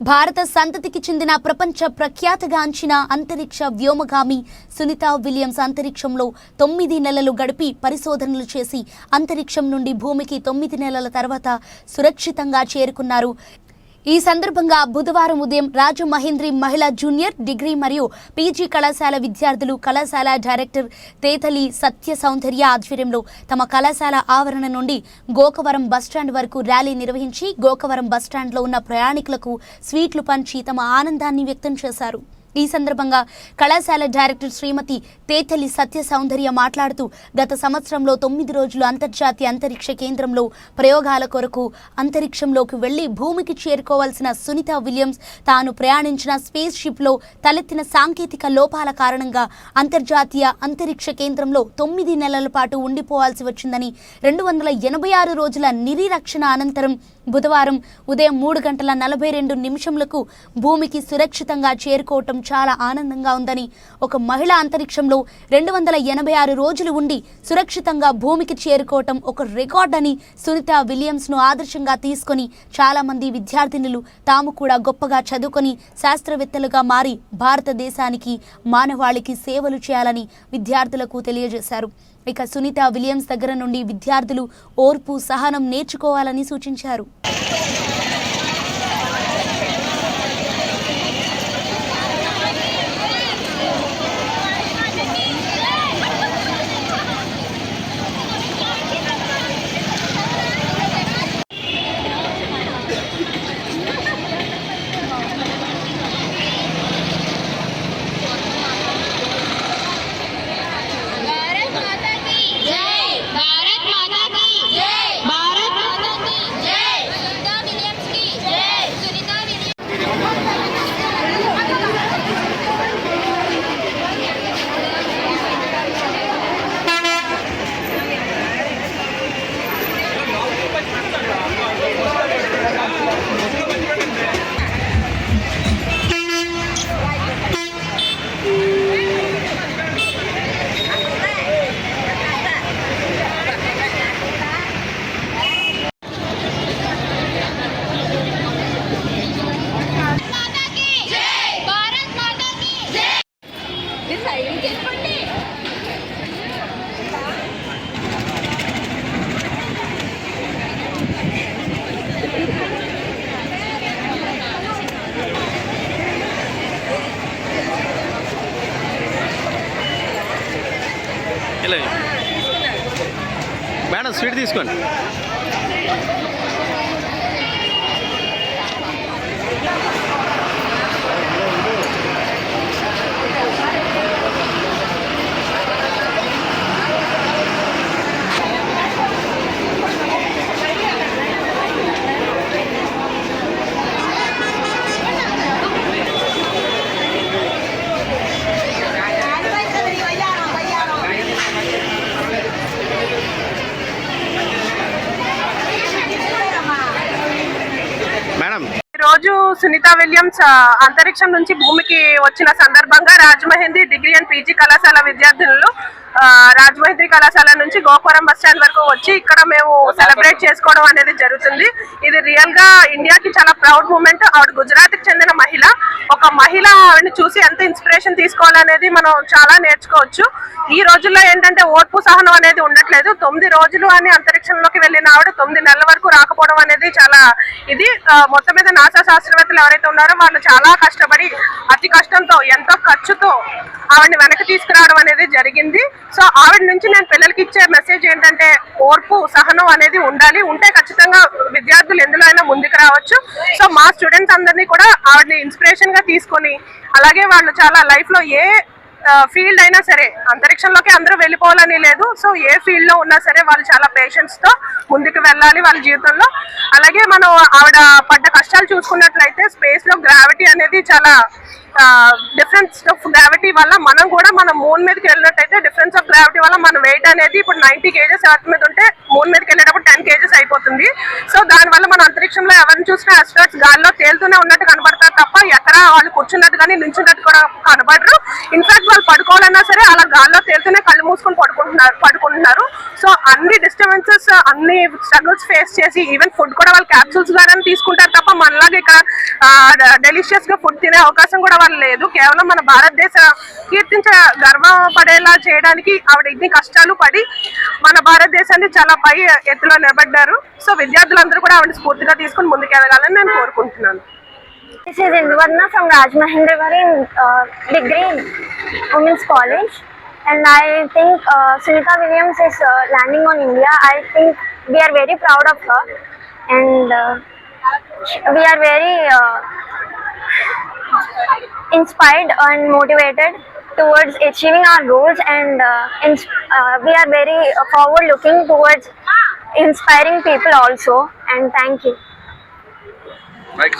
భారత సంతతికి చెందిన ప్రపంచ ప్రఖ్యాతగాంచిన అంతరిక్ష వ్యోమగామి సునీత విలియమ్స్ అంతరిక్షంలో తొమ్మిది నెలలు గడిపి పరిశోధనలు చేసి అంతరిక్షం నుండి భూమికి తొమ్మిది నెలల తర్వాత సురక్షితంగా చేరుకున్నారు. ఈ సందర్భంగా బుధవారం ఉదయం రాజు మహేంద్రి మహిళా జూనియర్ డిగ్రీ మరియు పీజీ కళాశాల విద్యార్థులు కళాశాల డైరెక్టర్ తేతలి సత్య సౌందర్య ఆధ్వర్యంలో తమ కళాశాల ఆవరణ నుండి గోకవరం బస్టాండ్ వరకు ర్యాలీ నిర్వహించి గోకవరం బస్టాండ్లో ఉన్న ప్రయాణికులకు స్వీట్లు పంచి తమ ఆనందాన్ని వ్యక్తం చేశారు. ఈ సందర్భంగా కళాశాల డైరెక్టర్ శ్రీమతి తేతలి సత్య సౌందర్య మాట్లాడుతూ గత సంవత్సరంలో తొమ్మిది రోజులు అంతర్జాతీయ అంతరిక్ష కేంద్రంలో ప్రయోగాల కొరకు అంతరిక్షంలోకి వెళ్ళి భూమికి చేరుకోవాల్సిన సునీత విలియమ్స్ తాను ప్రయాణించిన స్పేస్ షిప్లో తలెత్తిన సాంకేతిక లోపాల కారణంగా అంతర్జాతీయ అంతరిక్ష కేంద్రంలో తొమ్మిది నెలల పాటు ఉండిపోవాల్సి వచ్చిందని రెండు వందల ఎనభై ఆరు రోజుల నిరీరక్షణ అనంతరం బుధవారం ఉదయం మూడు గంటల నలభై రెండు నిమిషంలకు భూమికి సురక్షితంగా చేరుకోవటం చాలా ఆనందంగా ఉందని ఒక మహిళ అంతరిక్షంలో రెండు వందల ఎనభై ఆరు రోజులు ఉండి సురక్షితంగా భూమికి చేరుకోవటం ఒక రికార్డ్ అని సునీత విలియమ్స్ను ఆదర్శంగా తీసుకొని చాలామంది విద్యార్థినులు తాము కూడా గొప్పగా చదువుకొని శాస్త్రవేత్తలుగా మారి భారతదేశానికి మానవాళికి సేవలు చేయాలని విద్యార్థులకు తెలియజేశారు. ఇక సునీత విలియమ్స్ దగ్గర నుండి విద్యార్థులు ఓర్పు సహనం నేర్చుకోవాలని సూచించారు. మేడం స్వీట్ తీసుకోండి మేడం ఈ రోజు సునీత విలియమ్స్ అంతరిక్షం నుంచి భూమికి వచ్చిన సందర్భంగా రాజమహేంద్రి డిగ్రీ అండ్ పీజీ కళాశాల విద్యార్థినులు రాజమహేంద్రి కళాశాల నుంచి గోపురం బస్ స్టాండ్ వరకు వచ్చి ఇక్కడ మేము సెలబ్రేట్ చేసుకోవడం అనేది జరుగుతుంది. ఇది రియల్గా ఇండియాకి చాలా ప్రౌడ్ మూమెంట్ ఆవిడ గుజరాత్కి చెందిన మహిళ. ఒక మహిళ ఆవిడని చూసి ఎంత ఇన్స్పిరేషన్ తీసుకోవాలనేది మనం చాలా నేర్చుకోవచ్చు. ఈ రోజుల్లో ఏంటంటే ఓర్పు సహనం అనేది ఉండట్లేదు. తొమ్మిది రోజులు అని అంతరిక్షంలోకి వెళ్ళిన ఆవిడ తొమ్మిది నెలల వరకు రాకపోవడం అనేది చాలా ఇది. మొత్తం మీద నాసా శాస్త్రవేత్తలు ఎవరైతే ఉన్నారో వాళ్ళు చాలా కష్టపడి అతి కష్టంతో ఎంతో ఖర్చుతో ఆవిడని వెనక్కి తీసుకురావడం అనేది జరిగింది. సో ఆవిడ నుంచి నేను పిల్లలకి ఇచ్చే మెసేజ్ ఏంటంటే ఓర్పు సహనం అనేది ఉండాలి. ఉంటే ఖచ్చితంగా విద్యార్థులు ఎందులో అయినా ముందుకు రావచ్చు. సో మా స్టూడెంట్స్ అందరినీ కూడా ఆవిడని ఇన్స్పిరేషన్గా తీసుకొని అలాగే వాళ్ళు చాలా లైఫ్లో ఏ ఫీల్డ్ అయినా సరే అంతరిక్షంలోకి అందరూ వెళ్ళిపోవాలని లేదు. సో ఏ ఫీల్డ్లో ఉన్నా సరే వాళ్ళు చాలా పేషెన్స్తో ముందుకు వెళ్ళాలి వాళ్ళ జీవితంలో. అలాగే మనం ఆవిడ పడ్డ కష్టాలు చూసుకున్నట్లయితే స్పేస్లో గ్రావిటీ అనేది చాలా డిఫరెన్స్ ఆఫ్ గ్రావిటీ వల్ల మనం కూడా మన మూన్ మీదకి వెళ్ళినట్టయితే డిఫరెన్స్ ఆఫ్ గ్రావిటీ వల్ల మన వెయిట్ అనేది ఇప్పుడు నైన్టీ కేజెస్ ఎర్త్ మీద ఉంటే మూన్ మీదకి వెళ్ళేటప్పుడు టెన్ కేజెస్ అయిపోతుంది. సో దాని వల్ల మన అంతరిక్షంలో ఎవరిని చూసినా అస్ట్రాట్స్ గాల్లో తేలుతూనే ఉన్నట్టు కనబడతారు తప్ప ఎక్కడ వాళ్ళు కూర్చున్నట్టు కానీ నించున్నట్టు కూడా కనబడరు. ఇన్ఫాక్ట్ వాళ్ళు పడుకోవాలన్నా సరే అలా గాల్లో తేలుతూనే కళ్ళు మూసుకొని పడుకుంటున్నారు. పడుకుంటున్నారు సో అన్ని డిస్టర్బెన్సెస్ అన్ని స్ట్రగుల్స్ ఫేస్ చేసి ఈవెన్ ఫుడ్ కూడా వాళ్ళు క్యాప్సూల్స్ ద్వారా తీసుకుంటారు తప్ప మనలాగా ఇక్కడ డెలిషియస్గా ఫుడ్ తినే అవకాశం కూడా వాళ్ళు లేదు. కేవలం మన భారతదేశ కీర్తించ గర్వపడేలా చేయడానికి ఆవిడ ఇన్ని కష్టాలు పడి మన భారతదేశాన్ని చాలా పై ఎత్తులో నిలబడ్డారు. సో విద్యార్థులందరూ కూడా ఆవిడ స్ఫూర్తిగా తీసుకుని ముందుకెళ్ళగాలని నేను కోరుకుంటున్నాను. This is Induvarna from Rajmahendravari in uh, degree Women's College, and I think uh, Sunita Williams is uh, landing on India. I think we are very proud of her, and uh, we are very uh, inspired and motivated towards achieving our goals, and uh, uh, we are very forward looking towards inspiring people also. And thank you.